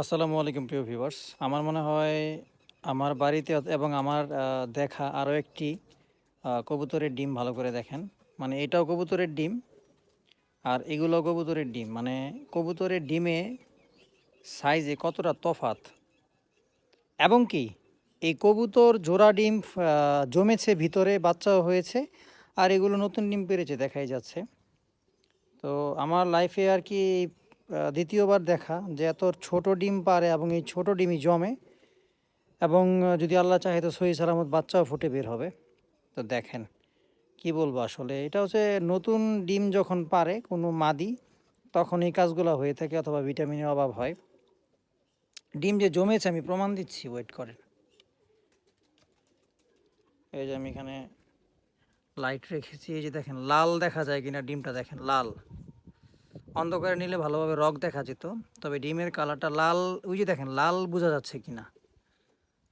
আসসালামু আলাইকুম প্রিয় ভিউয়ার্স। আমার মনে হয় আমার বাড়িতে এবং আমার দেখা আরও একটি কবুতরের ডিম ভালো করে দেখেন। মানে এটাও কবুতরের ডিম আর এগুলো কবুতরের ডিম। মানে কবুতরের ডিমে সাইজে কতটা তফাত? এবং কি এই কবুতর জোড়া ডিম জমেছে ভিতরে, বাচ্চাও হয়েছে, আর এগুলো নতুন ডিম পেরেছে, দেখাই যাচ্ছে। তো আমার লাইফে আর কি দ্বিতীয়বার দেখা যে এত ছোট ডিম পারে এবং এই ছোট ডিমই জমে এবং যদি আল্লাহ চাহে তো সহি সালামত বাচ্চাও ফুটে বের হবে। তো দেখেন কি বলব আসলে, এটা হচ্ছে নতুন ডিম যখন পারে কোনো মাদি, তখন এই কাজগুলো হয়ে থাকে অথবা ভিটামিনের অভাব হয়। ডিম যে জমেছে, আমি প্রমাণ দিচ্ছি ওয়েট করেন। এই যে আমি এখানে লাইট রেখেছি, এই যে দেখেন, লাল দেখা যায় কিনা ডিমটা, দেখেন, লাল। অন্ধকারে নিলে ভালোভাবে রক দেখা যেত, তবে ডিমের কালারটা লাল, ওই যে দেখেন, লাল বোঝা যাচ্ছে কিনা।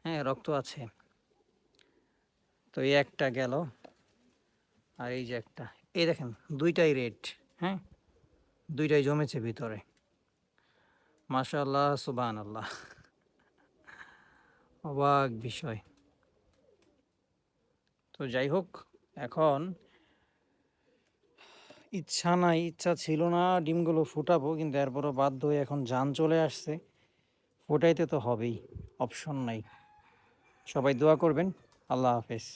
হ্যাঁ রক্ত আছে। তো এই একটা গেল, আর এই যে একটা, এই দেখেন, দুইটাই রেড হ্যাঁ? দুইটাই জমেছে ভিতরে। মাশাআল্লাহ সুবান আল্লাহ অবাক বিষয়। তো যাই হোক, এখন ইচ্ছা নাই, ইচ্ছা ছিল না ডিমগুলো ফুটাবো, কিন্তু এরপরও বাধ্য হয়ে এখন যান চলে আসছে। ফুটাইতে তো হবেই, অপশন নাই। সবাই দোয়া করবেন, আল্লাহ হাফেজ।